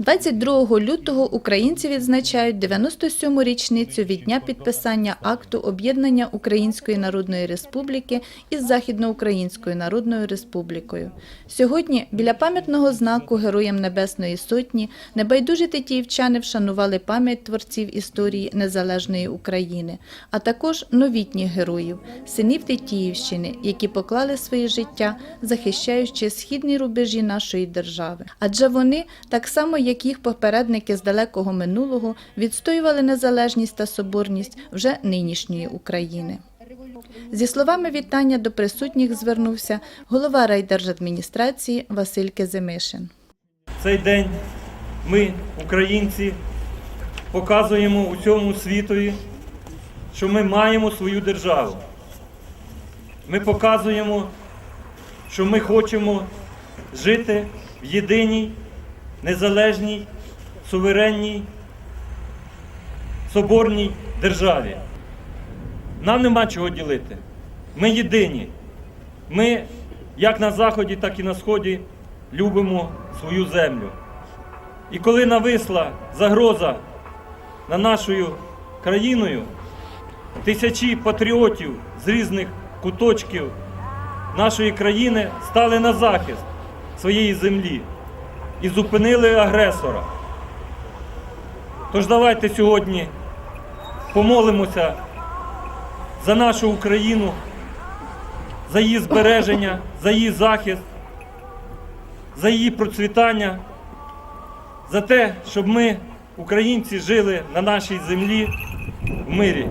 22 лютого українці відзначають 97-му річницю від дня підписання акту об'єднання Української Народної Республіки із Західноукраїнською Народною Республікою. Сьогодні біля пам'ятного знаку Героям Небесної Сотні небайдужі тетіївчани вшанували пам'ять творців історії незалежної України, а також новітніх героїв, синів Тетіївщини, які поклали своє життя, захищаючи східні рубежі нашої держави. Адже вони, так само як їх попередники з далекого минулого, відстоювали незалежність та соборність вже нинішньої України. Зі словами вітання до присутніх звернувся голова райдержадміністрації Василь Кезимишин. цей день ми, українці, показуємо усьому світові, що ми маємо свою державу. Ми показуємо, що ми хочемо жити в єдиній, незалежній, суверенній, соборній державі. Нам нема чого ділити. Ми єдині. Ми як на Заході, так і на Сході любимо свою землю. І коли нависла загроза над нашою країною, тисячі патріотів з різних куточків нашої країни стали на захист своєї землі і зупинили агресора. Тож давайте сьогодні помолимося за нашу Україну, за її збереження, за її захист, за її процвітання, за те, щоб ми, українці, жили на нашій землі в мирі.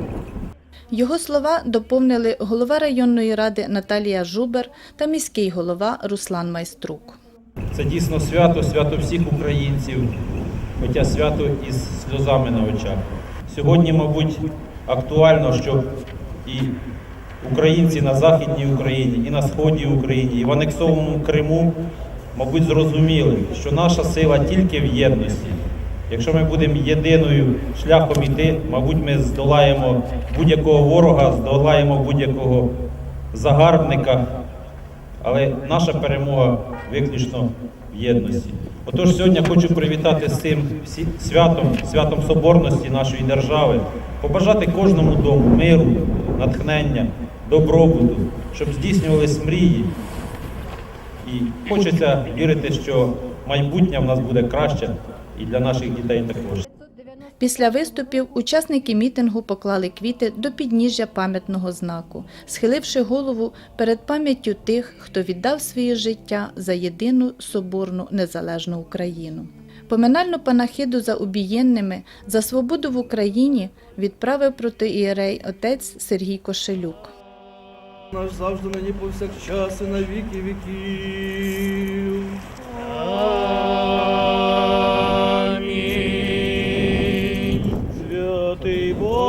Його слова доповнили голова районної ради Наталія Жубер та міський голова Руслан Майструк. Це дійсно свято, свято всіх українців, хоча свято із сльозами на очах. Сьогодні, мабуть, актуально, щоб і українці на Західній Україні, і на Сході України, і в анексованому Криму, мабуть, зрозуміли, що наша сила тільки в єдності. Якщо ми будемо єдиною шляхом іти, мабуть, ми здолаємо будь-якого ворога, здолаємо будь-якого загарбника, але наша перемога виключно в єдності. Отож, сьогодні хочу привітати з цим святом, святом соборності нашої держави, побажати кожному дому миру, натхнення, добробуту, щоб здійснювались мрії. І хочеться вірити, що майбутнє в нас буде краще і для наших дітей також. Після виступів учасники мітингу поклали квіти до підніжжя пам'ятного знаку, схиливши голову перед пам'яттю тих, хто віддав своє життя за єдину соборну незалежну Україну. Поминальну панахиду за убієнними за свободу в Україні відправив протиієрей отець Сергій Кошелюк. наш завжди нині повсякчас і на віки віків.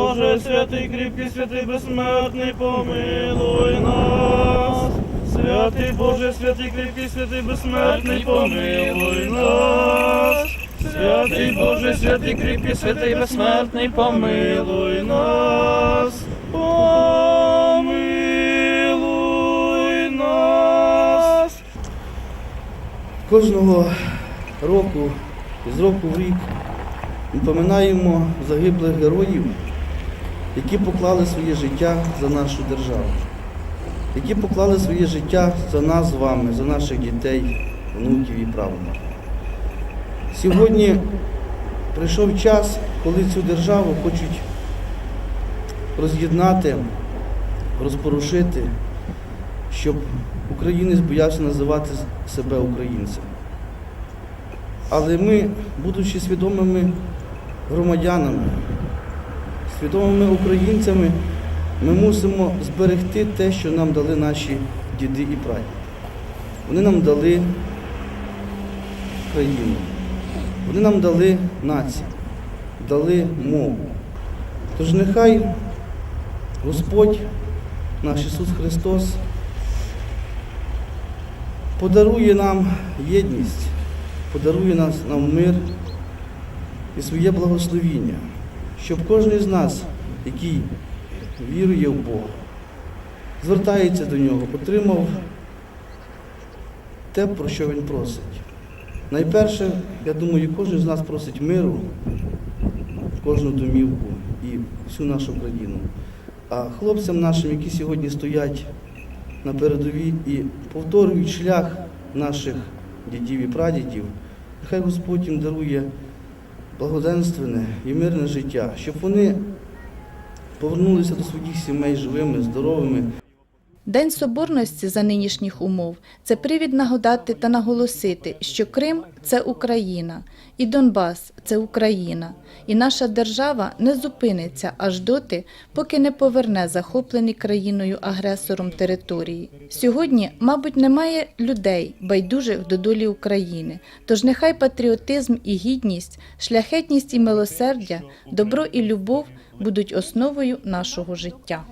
Боже, святий кріпкий, святий безсмертний, помилуй нас. Святий Боже, святий кріпкий, святий безсмертний, помилуй нас. Святий Боже, святий кріпкий, святий безсмертний, помилуй нас. Помилуй нас. Кожного року, з року в рік, ми пам'ятаємо загиблих героїв, які поклали своє життя за нашу державу, які поклали своє життя за нас з вами, за наших дітей, внуків і правнуків. Сьогодні прийшов час, коли цю державу хочуть роз'єднати, розпорушити, щоб українець боявся називати себе українцем. Але ми, будучи свідомими громадянами, свідомими українцями, ми мусимо зберегти те, що нам дали наші діди і прадіди. Вони нам дали країну, вони нам дали націю, дали мову. Тож нехай Господь, наш Ісус Христос, подарує нам єдність, подарує нас, нам мир і своє благословіння, щоб кожен з нас, який вірує в Бога, звертається до Нього, отримав те, про що Він просить. Найперше, я думаю, кожен з нас просить миру в кожну домівку і всю нашу країну. А хлопцям нашим, які сьогодні стоять на передовій і повторюють шлях наших дідів і прадідів, нехай Господь їм дарує благоденственне і мирне життя, щоб вони повернулися до своїх сімей живими, здоровими День соборності за нинішніх умов це привід нагадати та наголосити, що Крим це Україна, і Донбас це Україна, і наша держава не зупиниться аж доти, поки не поверне захоплені країною агресором території. Сьогодні, мабуть, немає людей, байдужих до долі України. Тож нехай патріотизм і гідність, шляхетність і милосердя, добро і любов будуть основою нашого життя.